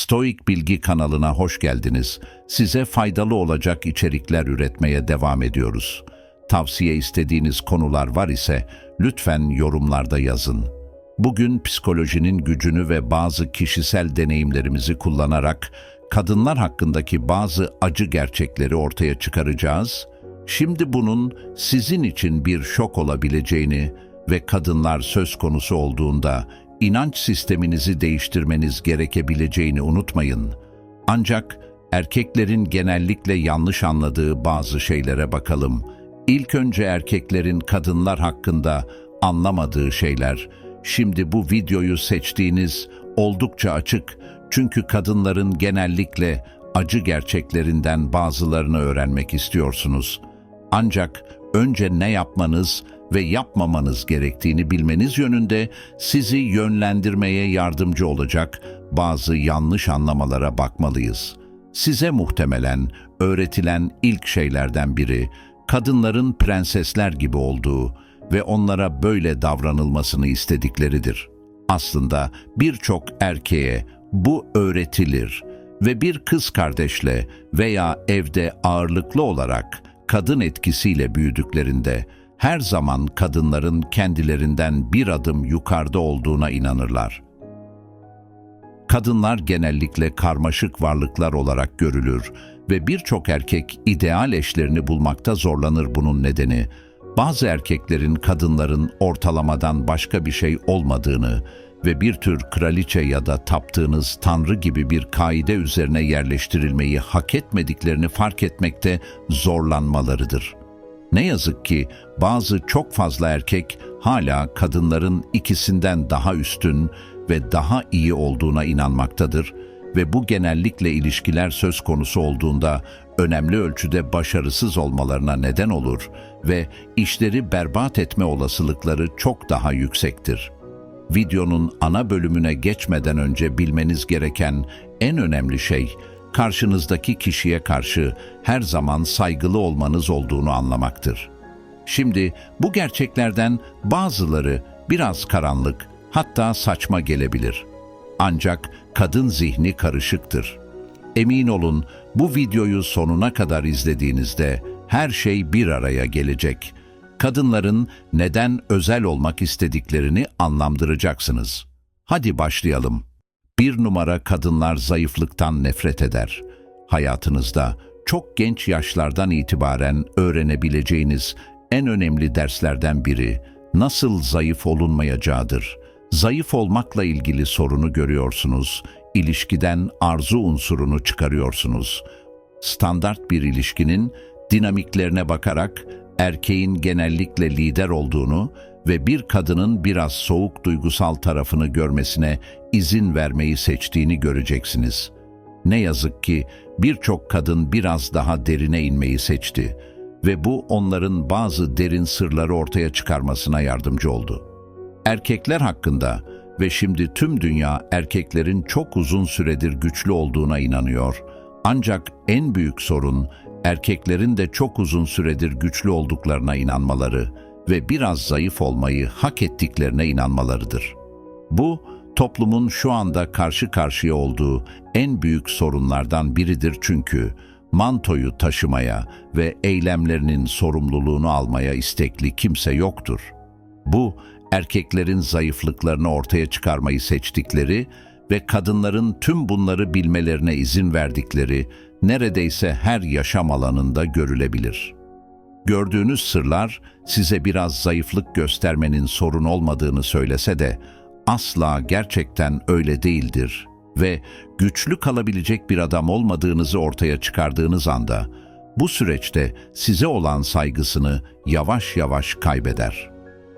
Stoik Bilgi kanalına hoş geldiniz. Size faydalı olacak içerikler üretmeye devam ediyoruz. Tavsiye istediğiniz konular var ise lütfen yorumlarda yazın. Bugün psikolojinin gücünü ve bazı kişisel deneyimlerimizi kullanarak kadınlar hakkındaki bazı acı gerçekleri ortaya çıkaracağız. Şimdi bunun sizin için bir şok olabileceğini ve kadınlar söz konusu olduğunda inanç sisteminizi değiştirmeniz gerekebileceğini unutmayın. Ancak erkeklerin genellikle yanlış anladığı bazı şeylere bakalım. İlk önce erkeklerin kadınlar hakkında anlamadığı şeyler. Şimdi bu videoyu seçtiğiniz oldukça açık çünkü kadınların genellikle acı gerçeklerinden bazılarını öğrenmek istiyorsunuz. Ancak önce ne yapmanız ve yapmamanız gerektiğini bilmeniz yönünde sizi yönlendirmeye yardımcı olacak bazı yanlış anlamalara bakmalıyız. Size muhtemelen öğretilen ilk şeylerden biri kadınların prensesler gibi olduğu ve onlara böyle davranılmasını istedikleridir. Aslında birçok erkeğe bu öğretilir ve bir kız kardeşle veya evde ağırlıklı olarak kadın etkisiyle büyüdüklerinde her zaman kadınların kendilerinden bir adım yukarıda olduğuna inanırlar. Kadınlar genellikle karmaşık varlıklar olarak görülür ve birçok erkek ideal eşlerini bulmakta zorlanır bunun nedeni. Bazı erkeklerin kadınların ortalamadan başka bir şey olmadığını ve bir tür kraliçe ya da taptığınız tanrı gibi bir kaide üzerine yerleştirilmeyi hak etmediklerini fark etmekte zorlanmalarıdır. Ne yazık ki bazı çok fazla erkek hala kadınların ikisinden daha üstün ve daha iyi olduğuna inanmaktadır ve bu genellikle ilişkiler söz konusu olduğunda önemli ölçüde başarısız olmalarına neden olur ve işleri berbat etme olasılıkları çok daha yüksektir. Videonun ana bölümüne geçmeden önce bilmeniz gereken en önemli şey, karşınızdaki kişiye karşı her zaman saygılı olmanız olduğunu anlamaktır. Şimdi bu gerçeklerden bazıları biraz karanlık, hatta saçma gelebilir. Ancak kadın zihni karışıktır. Emin olun bu videoyu sonuna kadar izlediğinizde her şey bir araya gelecek. Kadınların neden özel olmak istediklerini anlamdıracaksınız. Hadi başlayalım. Bir numara kadınlar zayıflıktan nefret eder. Hayatınızda çok genç yaşlardan itibaren öğrenebileceğiniz en önemli derslerden biri nasıl zayıf olunmayacağıdır. Zayıf olmakla ilgili sorunu görüyorsunuz, ilişkiden arzu unsurunu çıkarıyorsunuz. Standart bir ilişkinin dinamiklerine bakarak erkeğin genellikle lider olduğunu ve bir kadının biraz soğuk duygusal tarafını görmesine izin vermeyi seçtiğini göreceksiniz. Ne yazık ki birçok kadın biraz daha derine inmeyi seçti ve bu onların bazı derin sırları ortaya çıkarmasına yardımcı oldu. Erkekler hakkında ve şimdi tüm dünya erkeklerin çok uzun süredir güçlü olduğuna inanıyor. Ancak en büyük sorun erkeklerin de çok uzun süredir güçlü olduklarına inanmaları ve biraz zayıf olmayı hak ettiklerine inanmalarıdır. Bu, toplumun şu anda karşı karşıya olduğu en büyük sorunlardan biridir çünkü mantoyu taşımaya ve eylemlerinin sorumluluğunu almaya istekli kimse yoktur. Bu, erkeklerin zayıflıklarını ortaya çıkarmayı seçtikleri ve kadınların tüm bunları bilmelerine izin verdikleri neredeyse her yaşam alanında görülebilir. Gördüğünüz sırlar size biraz zayıflık göstermenin sorun olmadığını söylese de asla gerçekten öyle değildir ve güçlü kalabilecek bir adam olmadığınızı ortaya çıkardığınız anda bu süreçte size olan saygısını yavaş yavaş kaybeder.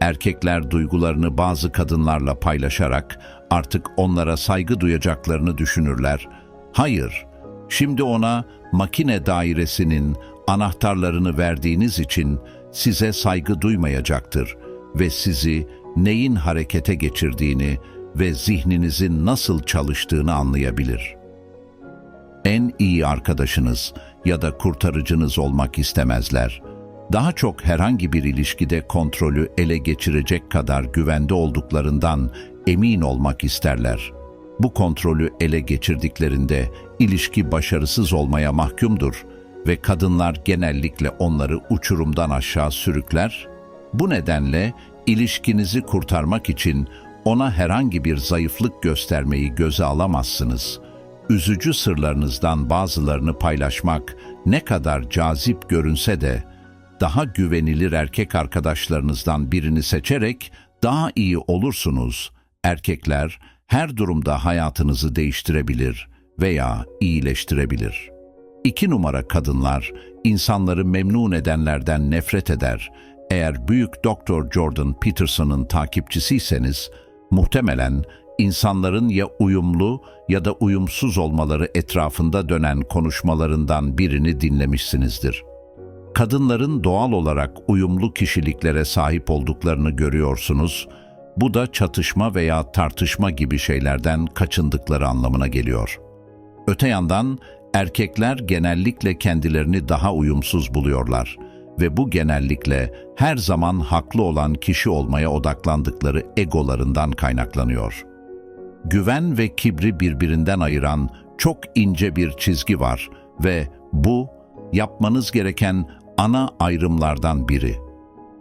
Erkekler duygularını bazı kadınlarla paylaşarak artık onlara saygı duyacaklarını düşünürler. Hayır, şimdi ona makine dairesinin anahtarlarını verdiğiniz için size saygı duymayacaktır ve sizi neyin harekete geçirdiğini ve zihninizin nasıl çalıştığını anlayabilir. En iyi arkadaşınız ya da kurtarıcınız olmak istemezler. Daha çok herhangi bir ilişkide kontrolü ele geçirecek kadar güvende olduklarından emin olmak isterler. Bu kontrolü ele geçirdiklerinde ilişki başarısız olmaya mahkumdur ve kadınlar genellikle onları uçurumdan aşağı sürükler. Bu nedenle ilişkinizi kurtarmak için ona herhangi bir zayıflık göstermeyi göze alamazsınız. Üzücü sırlarınızdan bazılarını paylaşmak ne kadar cazip görünse de daha güvenilir erkek arkadaşlarınızdan birini seçerek daha iyi olursunuz. Erkekler her durumda hayatınızı değiştirebilir veya iyileştirebilir. İki numara kadınlar insanları memnun edenlerden nefret eder. Eğer büyük Doktor Jordan Peterson'ın takipçisiyseniz muhtemelen insanların ya uyumlu ya da uyumsuz olmaları etrafında dönen konuşmalarından birini dinlemişsinizdir kadınların doğal olarak uyumlu kişiliklere sahip olduklarını görüyorsunuz. Bu da çatışma veya tartışma gibi şeylerden kaçındıkları anlamına geliyor. Öte yandan erkekler genellikle kendilerini daha uyumsuz buluyorlar ve bu genellikle her zaman haklı olan kişi olmaya odaklandıkları egolarından kaynaklanıyor. Güven ve kibri birbirinden ayıran çok ince bir çizgi var ve bu yapmanız gereken ana ayrımlardan biri.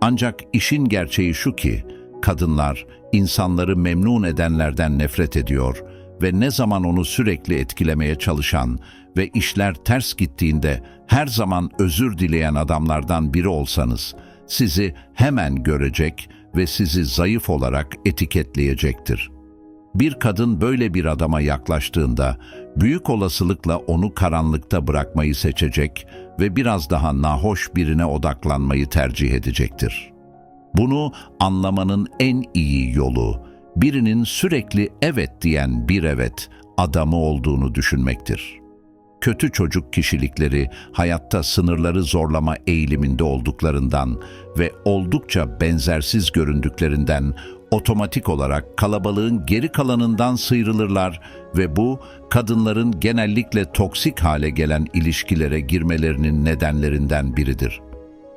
Ancak işin gerçeği şu ki, kadınlar insanları memnun edenlerden nefret ediyor ve ne zaman onu sürekli etkilemeye çalışan ve işler ters gittiğinde her zaman özür dileyen adamlardan biri olsanız, sizi hemen görecek ve sizi zayıf olarak etiketleyecektir. Bir kadın böyle bir adama yaklaştığında büyük olasılıkla onu karanlıkta bırakmayı seçecek ve biraz daha nahoş birine odaklanmayı tercih edecektir. Bunu anlamanın en iyi yolu birinin sürekli evet diyen bir evet adamı olduğunu düşünmektir. Kötü çocuk kişilikleri hayatta sınırları zorlama eğiliminde olduklarından ve oldukça benzersiz göründüklerinden otomatik olarak kalabalığın geri kalanından sıyrılırlar ve bu kadınların genellikle toksik hale gelen ilişkilere girmelerinin nedenlerinden biridir.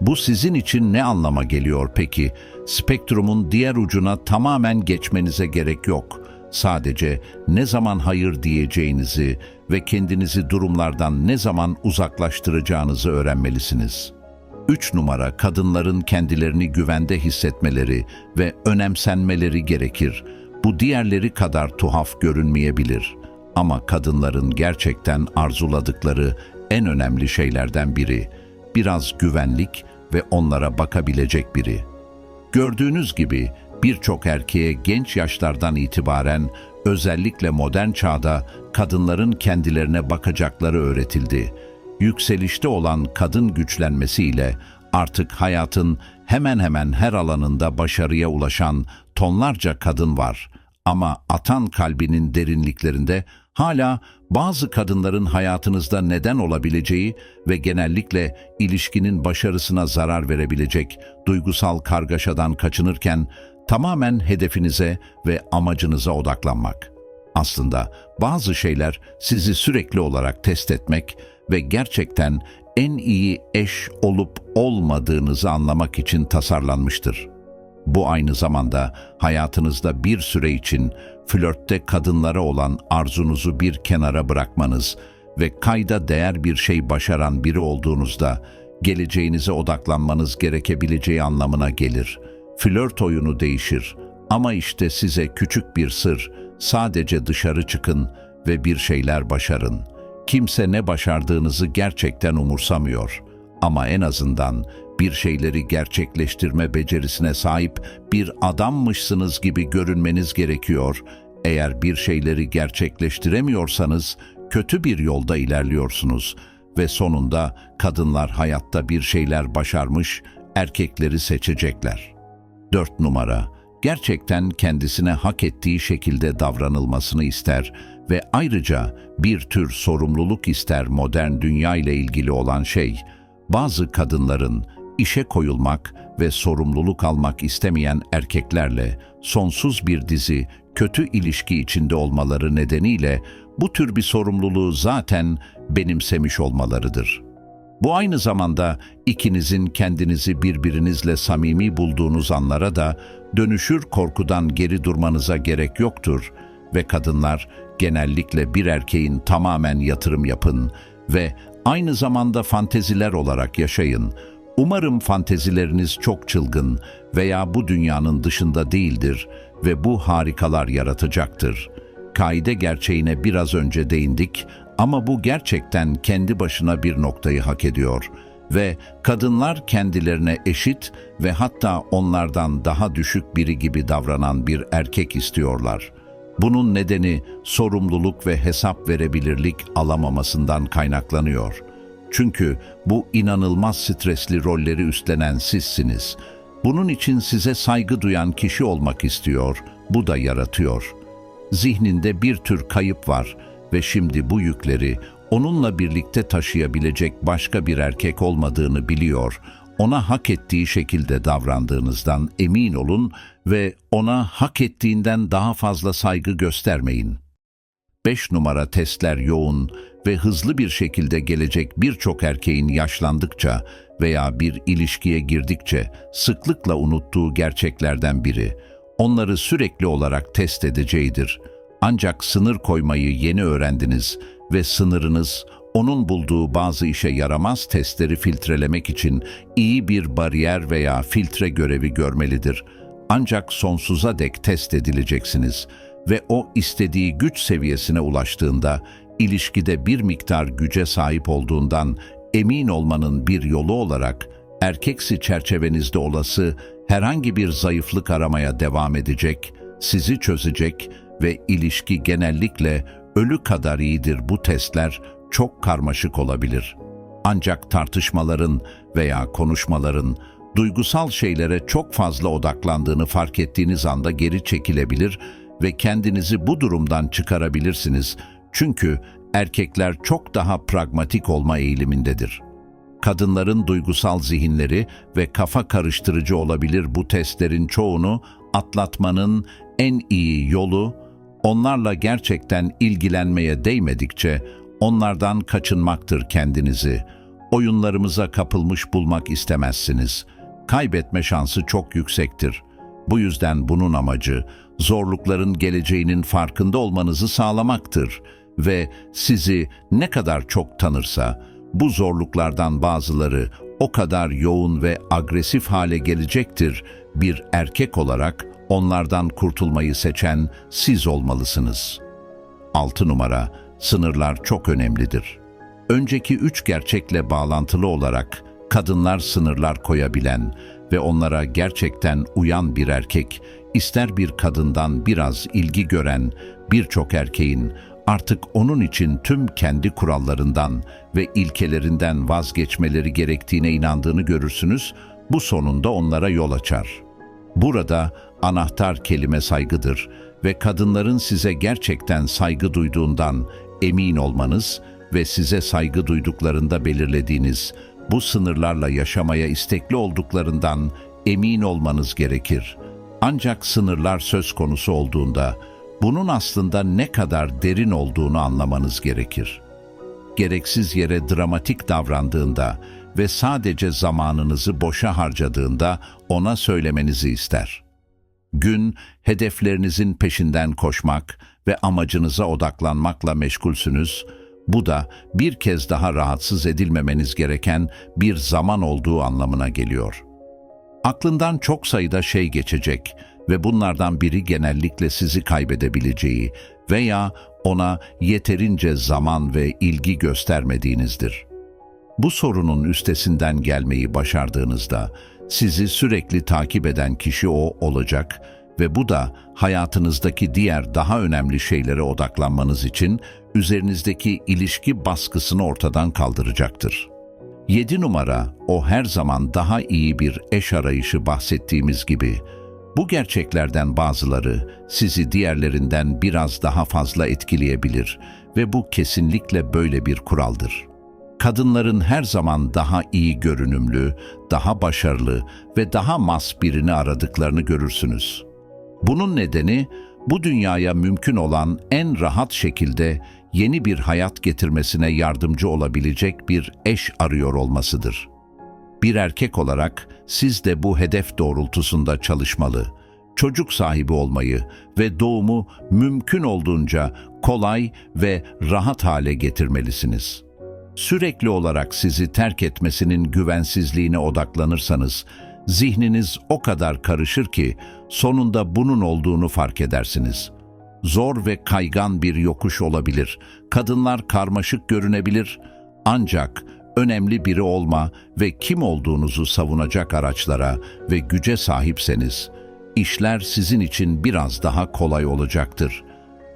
Bu sizin için ne anlama geliyor peki? Spektrumun diğer ucuna tamamen geçmenize gerek yok. Sadece ne zaman hayır diyeceğinizi ve kendinizi durumlardan ne zaman uzaklaştıracağınızı öğrenmelisiniz.'' 3 numara kadınların kendilerini güvende hissetmeleri ve önemsenmeleri gerekir. Bu diğerleri kadar tuhaf görünmeyebilir. Ama kadınların gerçekten arzuladıkları en önemli şeylerden biri, biraz güvenlik ve onlara bakabilecek biri. Gördüğünüz gibi birçok erkeğe genç yaşlardan itibaren özellikle modern çağda kadınların kendilerine bakacakları öğretildi yükselişte olan kadın güçlenmesiyle artık hayatın hemen hemen her alanında başarıya ulaşan tonlarca kadın var. Ama atan kalbinin derinliklerinde hala bazı kadınların hayatınızda neden olabileceği ve genellikle ilişkinin başarısına zarar verebilecek duygusal kargaşadan kaçınırken tamamen hedefinize ve amacınıza odaklanmak. Aslında bazı şeyler sizi sürekli olarak test etmek ve gerçekten en iyi eş olup olmadığınızı anlamak için tasarlanmıştır. Bu aynı zamanda hayatınızda bir süre için flörtte kadınlara olan arzunuzu bir kenara bırakmanız ve kayda değer bir şey başaran biri olduğunuzda geleceğinize odaklanmanız gerekebileceği anlamına gelir. Flört oyunu değişir ama işte size küçük bir sır, sadece dışarı çıkın ve bir şeyler başarın.'' Kimse ne başardığınızı gerçekten umursamıyor ama en azından bir şeyleri gerçekleştirme becerisine sahip bir adammışsınız gibi görünmeniz gerekiyor. Eğer bir şeyleri gerçekleştiremiyorsanız kötü bir yolda ilerliyorsunuz ve sonunda kadınlar hayatta bir şeyler başarmış, erkekleri seçecekler. 4 numara gerçekten kendisine hak ettiği şekilde davranılmasını ister ve ayrıca bir tür sorumluluk ister modern dünya ile ilgili olan şey, bazı kadınların işe koyulmak ve sorumluluk almak istemeyen erkeklerle sonsuz bir dizi kötü ilişki içinde olmaları nedeniyle bu tür bir sorumluluğu zaten benimsemiş olmalarıdır. Bu aynı zamanda ikinizin kendinizi birbirinizle samimi bulduğunuz anlara da dönüşür korkudan geri durmanıza gerek yoktur ve kadınlar genellikle bir erkeğin tamamen yatırım yapın ve aynı zamanda fanteziler olarak yaşayın. Umarım fantezileriniz çok çılgın veya bu dünyanın dışında değildir ve bu harikalar yaratacaktır. Kaide gerçeğine biraz önce değindik ama bu gerçekten kendi başına bir noktayı hak ediyor ve kadınlar kendilerine eşit ve hatta onlardan daha düşük biri gibi davranan bir erkek istiyorlar. Bunun nedeni sorumluluk ve hesap verebilirlik alamamasından kaynaklanıyor. Çünkü bu inanılmaz stresli rolleri üstlenen sizsiniz. Bunun için size saygı duyan kişi olmak istiyor, bu da yaratıyor. Zihninde bir tür kayıp var ve şimdi bu yükleri onunla birlikte taşıyabilecek başka bir erkek olmadığını biliyor. Ona hak ettiği şekilde davrandığınızdan emin olun ve ona hak ettiğinden daha fazla saygı göstermeyin. 5 numara testler yoğun ve hızlı bir şekilde gelecek birçok erkeğin yaşlandıkça veya bir ilişkiye girdikçe sıklıkla unuttuğu gerçeklerden biri. Onları sürekli olarak test edeceğidir. Ancak sınır koymayı yeni öğrendiniz ve sınırınız onun bulduğu bazı işe yaramaz testleri filtrelemek için iyi bir bariyer veya filtre görevi görmelidir. Ancak sonsuza dek test edileceksiniz ve o istediği güç seviyesine ulaştığında ilişkide bir miktar güce sahip olduğundan emin olmanın bir yolu olarak erkeksi çerçevenizde olası herhangi bir zayıflık aramaya devam edecek, sizi çözecek ve ilişki genellikle ölü kadar iyidir bu testler çok karmaşık olabilir. Ancak tartışmaların veya konuşmaların duygusal şeylere çok fazla odaklandığını fark ettiğiniz anda geri çekilebilir ve kendinizi bu durumdan çıkarabilirsiniz. Çünkü erkekler çok daha pragmatik olma eğilimindedir. Kadınların duygusal zihinleri ve kafa karıştırıcı olabilir bu testlerin çoğunu atlatmanın en iyi yolu onlarla gerçekten ilgilenmeye değmedikçe onlardan kaçınmaktır kendinizi. Oyunlarımıza kapılmış bulmak istemezsiniz. Kaybetme şansı çok yüksektir. Bu yüzden bunun amacı zorlukların geleceğinin farkında olmanızı sağlamaktır ve sizi ne kadar çok tanırsa bu zorluklardan bazıları o kadar yoğun ve agresif hale gelecektir. Bir erkek olarak onlardan kurtulmayı seçen siz olmalısınız. 6 numara, sınırlar çok önemlidir. Önceki üç gerçekle bağlantılı olarak kadınlar sınırlar koyabilen ve onlara gerçekten uyan bir erkek, ister bir kadından biraz ilgi gören birçok erkeğin artık onun için tüm kendi kurallarından ve ilkelerinden vazgeçmeleri gerektiğine inandığını görürsünüz, bu sonunda onlara yol açar. Burada anahtar kelime saygıdır ve kadınların size gerçekten saygı duyduğundan emin olmanız ve size saygı duyduklarında belirlediğiniz bu sınırlarla yaşamaya istekli olduklarından emin olmanız gerekir. Ancak sınırlar söz konusu olduğunda bunun aslında ne kadar derin olduğunu anlamanız gerekir. Gereksiz yere dramatik davrandığında ve sadece zamanınızı boşa harcadığında ona söylemenizi ister. Gün, hedeflerinizin peşinden koşmak ve amacınıza odaklanmakla meşgulsünüz, bu da bir kez daha rahatsız edilmemeniz gereken bir zaman olduğu anlamına geliyor. Aklından çok sayıda şey geçecek ve bunlardan biri genellikle sizi kaybedebileceği veya ona yeterince zaman ve ilgi göstermediğinizdir. Bu sorunun üstesinden gelmeyi başardığınızda sizi sürekli takip eden kişi o olacak ve bu da hayatınızdaki diğer daha önemli şeylere odaklanmanız için üzerinizdeki ilişki baskısını ortadan kaldıracaktır. 7 numara o her zaman daha iyi bir eş arayışı bahsettiğimiz gibi bu gerçeklerden bazıları sizi diğerlerinden biraz daha fazla etkileyebilir ve bu kesinlikle böyle bir kuraldır. Kadınların her zaman daha iyi görünümlü, daha başarılı ve daha mas birini aradıklarını görürsünüz. Bunun nedeni bu dünyaya mümkün olan en rahat şekilde yeni bir hayat getirmesine yardımcı olabilecek bir eş arıyor olmasıdır. Bir erkek olarak siz de bu hedef doğrultusunda çalışmalı, çocuk sahibi olmayı ve doğumu mümkün olduğunca kolay ve rahat hale getirmelisiniz. Sürekli olarak sizi terk etmesinin güvensizliğine odaklanırsanız, zihniniz o kadar karışır ki sonunda bunun olduğunu fark edersiniz. Zor ve kaygan bir yokuş olabilir. Kadınlar karmaşık görünebilir. Ancak önemli biri olma ve kim olduğunuzu savunacak araçlara ve güce sahipseniz, işler sizin için biraz daha kolay olacaktır.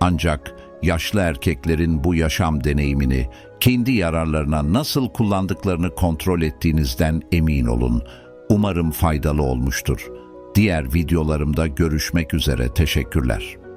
Ancak yaşlı erkeklerin bu yaşam deneyimini kendi yararlarına nasıl kullandıklarını kontrol ettiğinizden emin olun. Umarım faydalı olmuştur. Diğer videolarımda görüşmek üzere. Teşekkürler.